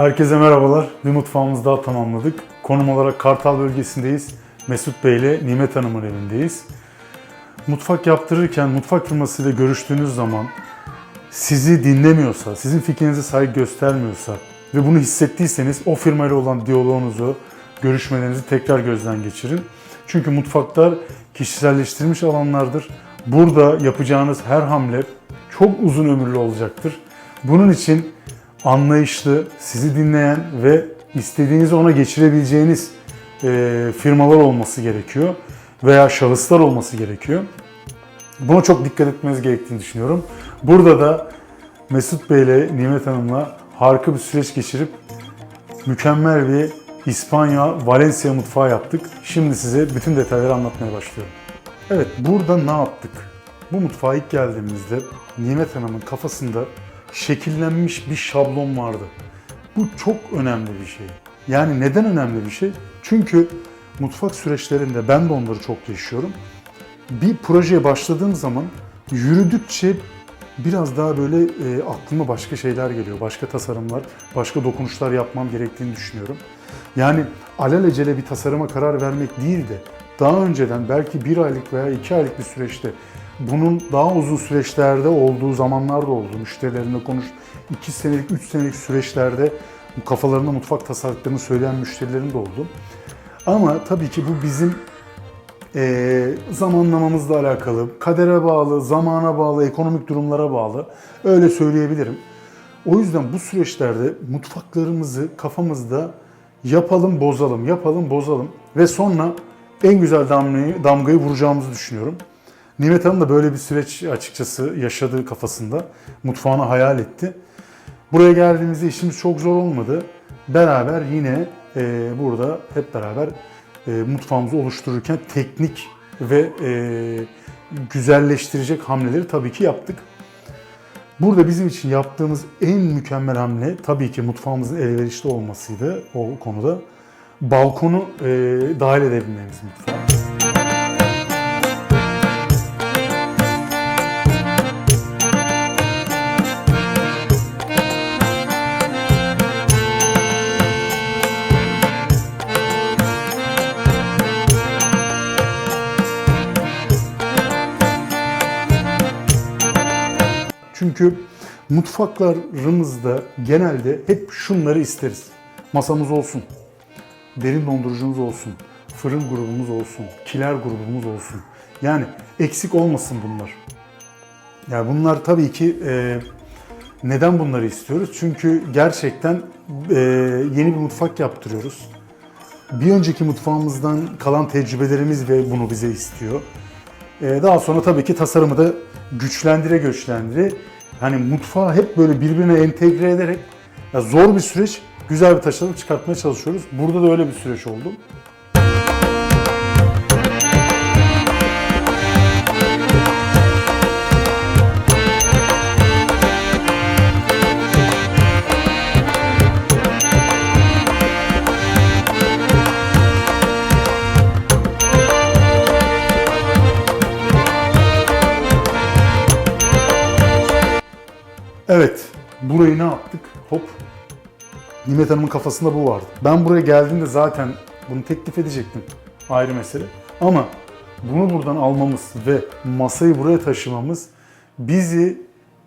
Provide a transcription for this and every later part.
Herkese merhabalar. Bir mutfağımızı daha tamamladık. Konum olarak Kartal bölgesindeyiz. Mesut Bey ile Nimet Hanım'ın evindeyiz. Mutfak yaptırırken mutfak firmasıyla görüştüğünüz zaman sizi dinlemiyorsa, sizin fikrinize saygı göstermiyorsa ve bunu hissettiyseniz o firmayla olan diyaloğunuzu, görüşmelerinizi tekrar gözden geçirin. Çünkü mutfaklar kişiselleştirilmiş alanlardır. Burada yapacağınız her hamle çok uzun ömürlü olacaktır. Bunun için anlayışlı, sizi dinleyen ve istediğinizi ona geçirebileceğiniz e, firmalar olması gerekiyor veya şahıslar olması gerekiyor. Buna çok dikkat etmeniz gerektiğini düşünüyorum. Burada da Mesut Bey ile Nimet Hanım'la harika bir süreç geçirip mükemmel bir İspanya, Valencia mutfağı yaptık. Şimdi size bütün detayları anlatmaya başlıyorum. Evet, burada ne yaptık? Bu mutfağa ilk geldiğimizde Nimet Hanım'ın kafasında şekillenmiş bir şablon vardı. Bu çok önemli bir şey. Yani neden önemli bir şey? Çünkü mutfak süreçlerinde ben de onları çok yaşıyorum. Bir projeye başladığım zaman yürüdükçe biraz daha böyle e, aklıma başka şeyler geliyor. Başka tasarımlar, başka dokunuşlar yapmam gerektiğini düşünüyorum. Yani alelacele bir tasarıma karar vermek değil de daha önceden belki bir aylık veya iki aylık bir süreçte bunun daha uzun süreçlerde olduğu zamanlar da oldu. Müşterilerimle konuş, iki senelik, üç senelik süreçlerde kafalarında mutfak tasarladıklarını söyleyen müşterilerim de oldu. Ama tabii ki bu bizim e, zamanlamamızla alakalı, kadere bağlı, zamana bağlı, ekonomik durumlara bağlı. Öyle söyleyebilirim. O yüzden bu süreçlerde mutfaklarımızı kafamızda yapalım, bozalım, yapalım, bozalım ve sonra en güzel damgayı, damgayı vuracağımızı düşünüyorum. Nimet Hanım da böyle bir süreç açıkçası yaşadığı kafasında. Mutfağını hayal etti. Buraya geldiğimizde işimiz çok zor olmadı. Beraber yine e, burada hep beraber e, mutfağımızı oluştururken teknik ve e, güzelleştirecek hamleleri tabii ki yaptık. Burada bizim için yaptığımız en mükemmel hamle tabii ki mutfağımızın elverişli olmasıydı o konuda. Balkonu e, dahil edebilmemiz mutfağa. Çünkü mutfaklarımızda genelde hep şunları isteriz. Masamız olsun, derin dondurucumuz olsun, fırın grubumuz olsun, kiler grubumuz olsun. Yani eksik olmasın bunlar. Yani bunlar tabii ki e, neden bunları istiyoruz? Çünkü gerçekten e, yeni bir mutfak yaptırıyoruz. Bir önceki mutfağımızdan kalan tecrübelerimiz ve bunu bize istiyor. Ee, Daha sonra tabii ki tasarımı da güçlendire güçlendire hani mutfağı hep böyle birbirine entegre ederek zor bir süreç güzel bir tasarım çıkartmaya çalışıyoruz. Burada da öyle bir süreç oldu. Hop. Nimet Hanım'ın kafasında bu vardı. Ben buraya geldiğimde zaten bunu teklif edecektim. Ayrı mesele. Ama bunu buradan almamız ve masayı buraya taşımamız bizi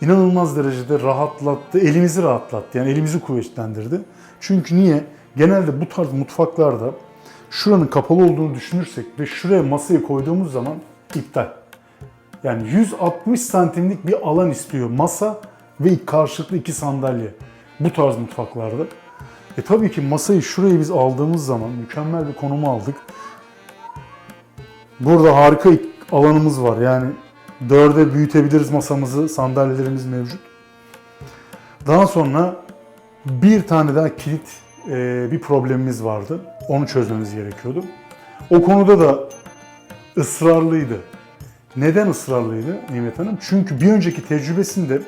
inanılmaz derecede rahatlattı. Elimizi rahatlattı. Yani elimizi kuvvetlendirdi. Çünkü niye? Genelde bu tarz mutfaklarda şuranın kapalı olduğunu düşünürsek ve şuraya masayı koyduğumuz zaman iptal. Yani 160 santimlik bir alan istiyor masa ve karşılıklı iki sandalye. Bu tarz mutfaklarda. E tabii ki masayı şuraya biz aldığımız zaman mükemmel bir konumu aldık. Burada harika ik- alanımız var. Yani dörde büyütebiliriz masamızı, sandalyelerimiz mevcut. Daha sonra bir tane daha kilit e, bir problemimiz vardı. Onu çözmemiz gerekiyordu. O konuda da ısrarlıydı. Neden ısrarlıydı Nimet Hanım? Çünkü bir önceki tecrübesinde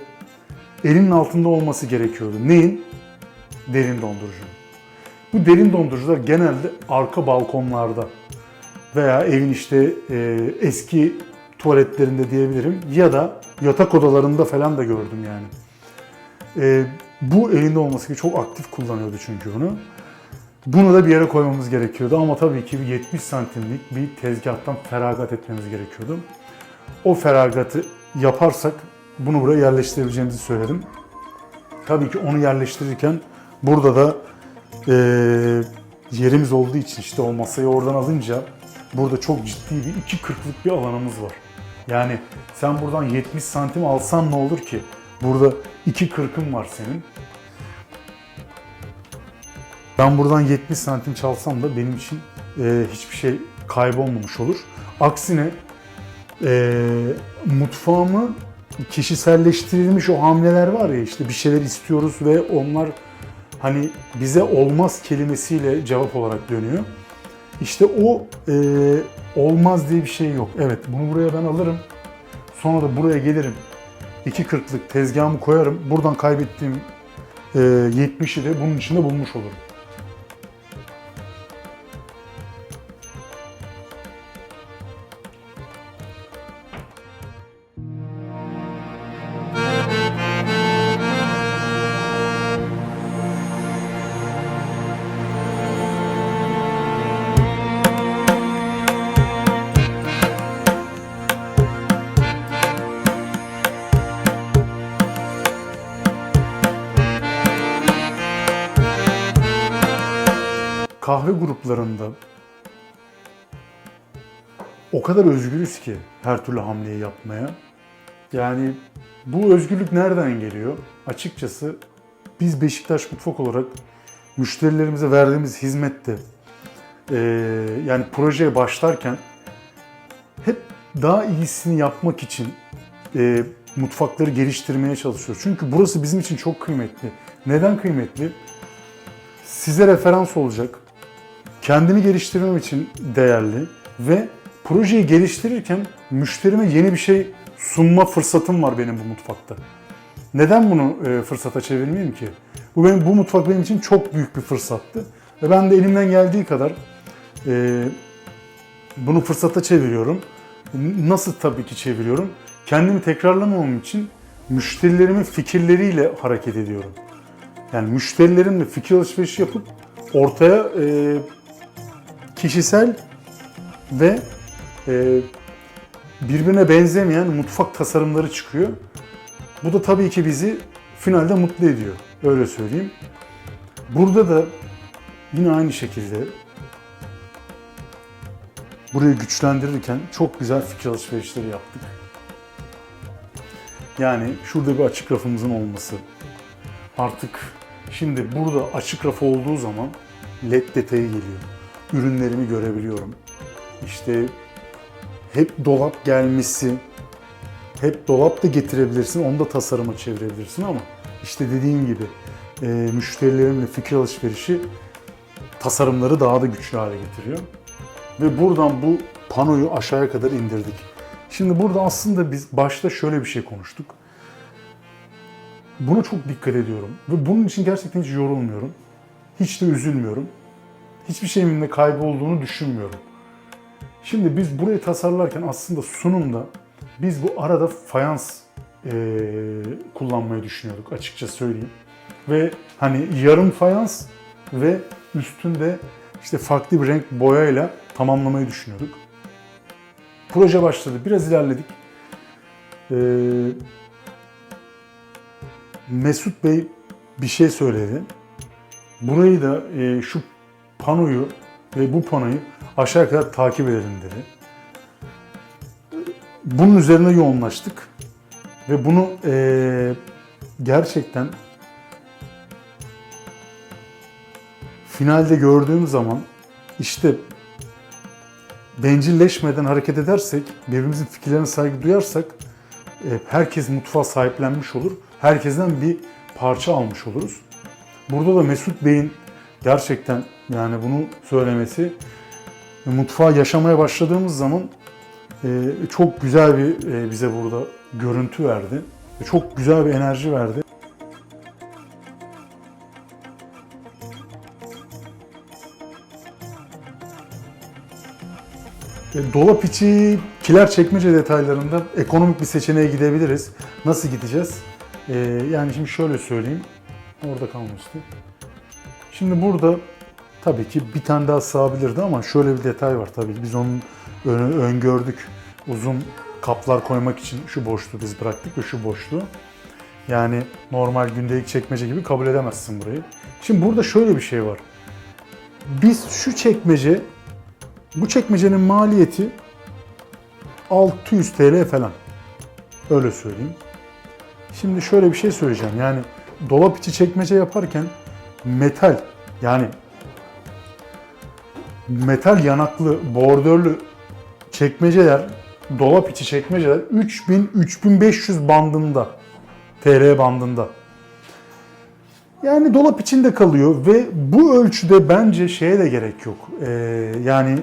elinin altında olması gerekiyordu. Neyin? Derin dondurucu. Bu derin dondurucular genelde arka balkonlarda veya evin işte e, eski tuvaletlerinde diyebilirim ya da yatak odalarında falan da gördüm yani. E, Bu elinde olması gibi çok aktif kullanıyordu çünkü bunu. Bunu da bir yere koymamız gerekiyordu ama tabii ki bir 70 santimlik bir tezgahtan feragat etmemiz gerekiyordu. O feragatı yaparsak bunu buraya yerleştirebileceğimizi söyledim. Tabii ki onu yerleştirirken burada da eee, yerimiz olduğu için işte o masayı oradan alınca burada çok ciddi bir iki kırklık bir alanımız var. Yani sen buradan 70 santim alsan ne olur ki? Burada iki kırkın var senin. Ben buradan 70 santim çalsam da benim için e, hiçbir şey kaybolmamış olur. Aksine e, mutfağımı kişiselleştirilmiş o hamleler var ya işte bir şeyler istiyoruz ve onlar hani bize olmaz kelimesiyle cevap olarak dönüyor. İşte o e, olmaz diye bir şey yok. Evet bunu buraya ben alırım. Sonra da buraya gelirim. 2.40'lık tezgahımı koyarım. Buradan kaybettiğim e, 70'i de bunun içinde bulmuş olurum. Kahve gruplarında o kadar özgürüz ki her türlü hamleyi yapmaya. Yani bu özgürlük nereden geliyor? Açıkçası biz Beşiktaş Mutfak olarak müşterilerimize verdiğimiz hizmette eee, yani projeye başlarken hep daha iyisini yapmak için eee, mutfakları geliştirmeye çalışıyoruz. Çünkü burası bizim için çok kıymetli. Neden kıymetli? Size referans olacak, kendimi geliştirmem için değerli ve projeyi geliştirirken müşterime yeni bir şey sunma fırsatım var benim bu mutfakta. Neden bunu e, fırsata çevirmeyeyim ki? Bu benim bu mutfak benim için çok büyük bir fırsattı ve ben de elimden geldiği kadar e, bunu fırsata çeviriyorum. Nasıl tabii ki çeviriyorum? Kendimi tekrarlamamam için müşterilerimin fikirleriyle hareket ediyorum. Yani müşterilerimle fikir alışverişi yapıp ortaya e, kişisel ve e, birbirine benzemeyen mutfak tasarımları çıkıyor. Bu da tabii ki bizi finalde mutlu ediyor. Öyle söyleyeyim. Burada da yine aynı şekilde burayı güçlendirirken çok güzel fikir alışverişleri yaptık. Yani şurada bir açık rafımızın olması. Artık şimdi burada açık raf olduğu zaman led detayı geliyor. Ürünlerimi görebiliyorum. İşte hep dolap gelmesi, hep dolap da getirebilirsin, onu da tasarıma çevirebilirsin ama işte dediğim gibi e, müşterilerimle fikir alışverişi tasarımları daha da güçlü hale getiriyor. Ve buradan bu panoyu aşağıya kadar indirdik. Şimdi burada aslında biz başta şöyle bir şey konuştuk. Buna çok dikkat ediyorum ve bunun için gerçekten hiç yorulmuyorum. Hiç de üzülmüyorum. Hiçbir şeyimin de kaybolduğunu düşünmüyorum. Şimdi biz burayı tasarlarken aslında sunumda biz bu arada fayans eee, kullanmayı düşünüyorduk açıkça söyleyeyim. Ve hani yarım fayans ve üstünde işte farklı bir renk boyayla tamamlamayı düşünüyorduk. Proje başladı, biraz ilerledik. Ee, Mesut Bey bir şey söyledi. Burayı da e, şu panoyu ve bu panoyu aşağı kadar takip edelim dedi. Bunun üzerine yoğunlaştık ve bunu e, gerçekten finalde gördüğüm zaman işte bencilleşmeden hareket edersek, birbirimizin fikirlerine saygı duyarsak e, herkes mutfağa sahiplenmiş olur. Herkesten bir parça almış oluruz. Burada da Mesut Bey'in gerçekten yani bunu söylemesi mutfağı yaşamaya başladığımız zaman e, çok güzel bir e, bize burada görüntü verdi. Çok güzel bir enerji verdi. E, Dolap içi kiler çekmece detaylarında ekonomik bir seçeneğe gidebiliriz. Nasıl gideceğiz? E, yani şimdi şöyle söyleyeyim. Orada kalmıştı. Şimdi burada tabii ki bir tane daha sığabilirdi ama şöyle bir detay var tabii. Biz onun ön- öngördük. Uzun kaplar koymak için şu boşluğu biz bıraktık ve şu boşluğu. Yani normal gündelik çekmece gibi kabul edemezsin burayı. Şimdi burada şöyle bir şey var. Biz şu çekmece, bu çekmecenin maliyeti 600 TL falan. Öyle söyleyeyim. Şimdi şöyle bir şey söyleyeceğim. Yani dolap içi çekmece yaparken metal yani metal yanaklı, bordörlü çekmeceler, dolap içi çekmeceler 3000-3500 bandında. TL bandında. Yani dolap içinde kalıyor ve bu ölçüde bence şeye de gerek yok. Ee, yani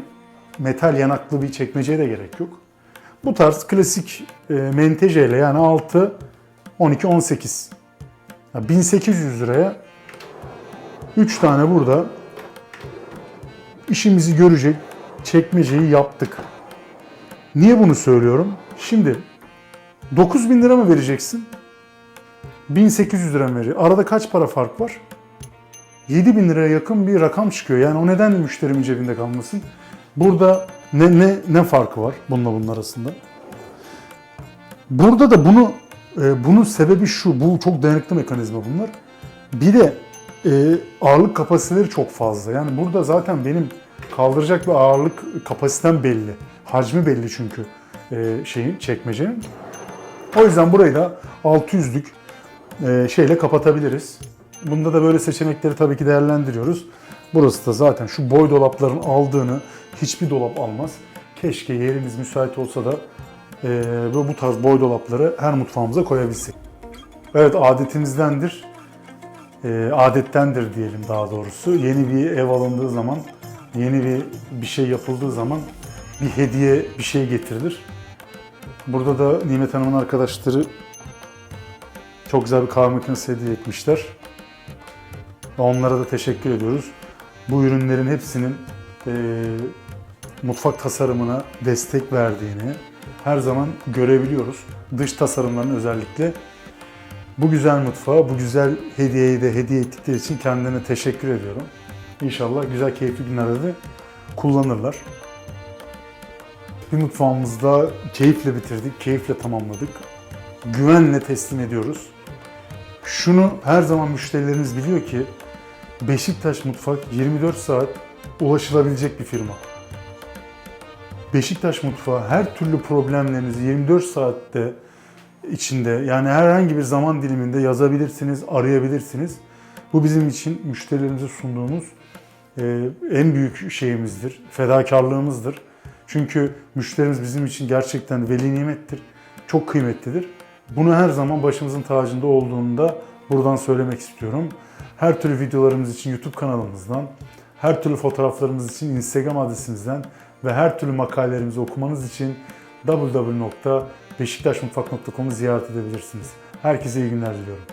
metal yanaklı bir çekmeceye de gerek yok. Bu tarz klasik e, menteşeyle yani 6, 12, 18. Ya 1800 liraya 3 tane burada işimizi görecek çekmeceyi yaptık. Niye bunu söylüyorum? Şimdi 9000 lira mı vereceksin? 1800 lira mı vereceksin? Arada kaç para fark var? 7000 liraya yakın bir rakam çıkıyor. Yani o nedenle müşterimin cebinde kalmasın. Burada ne ne ne farkı var bununla bunun arasında? Burada da bunu e, bunun sebebi şu. Bu çok dayanıklı mekanizma bunlar. Bir de e, ağırlık kapasiteleri çok fazla. Yani burada zaten benim kaldıracak bir ağırlık kapasitem belli. Hacmi belli çünkü e, şeyin çekmecenin. O yüzden burayı da 600'lük e, şeyle kapatabiliriz. Bunda da böyle seçenekleri tabii ki değerlendiriyoruz. Burası da zaten şu boy dolapların aldığını hiçbir dolap almaz. Keşke yerimiz müsait olsa da e, bu tarz boy dolapları her mutfağımıza koyabilsek. Evet adetimizdendir. E, adettendir diyelim daha doğrusu. Yeni bir ev alındığı zaman, yeni bir bir şey yapıldığı zaman bir hediye bir şey getirilir. Burada da Nimet Hanım'ın arkadaşları çok güzel bir kahve makinesi hediye etmişler. Onlara da teşekkür ediyoruz. Bu ürünlerin hepsinin eee, mutfak tasarımına destek verdiğini her zaman görebiliyoruz. Dış tasarımların özellikle. Bu güzel mutfağa, bu güzel hediyeyi de hediye ettikleri için kendilerine teşekkür ediyorum. İnşallah güzel, keyifli günlerde de kullanırlar. Bir mutfağımızda keyifle bitirdik, keyifle tamamladık. Güvenle teslim ediyoruz. Şunu her zaman müşterilerimiz biliyor ki Beşiktaş Mutfak 24 saat ulaşılabilecek bir firma. Beşiktaş Mutfağı her türlü problemlerinizi 24 saatte içinde yani herhangi bir zaman diliminde yazabilirsiniz, arayabilirsiniz. Bu bizim için müşterilerimize sunduğumuz e, en büyük şeyimizdir, fedakarlığımızdır. Çünkü müşterimiz bizim için gerçekten veli nimettir, çok kıymetlidir. Bunu her zaman başımızın tacında olduğunda buradan söylemek istiyorum. Her türlü videolarımız için YouTube kanalımızdan, her türlü fotoğraflarımız için Instagram adresimizden ve her türlü makalelerimizi okumanız için www.beşiktaşmutfak.com'u ziyaret edebilirsiniz. Herkese iyi günler diliyorum.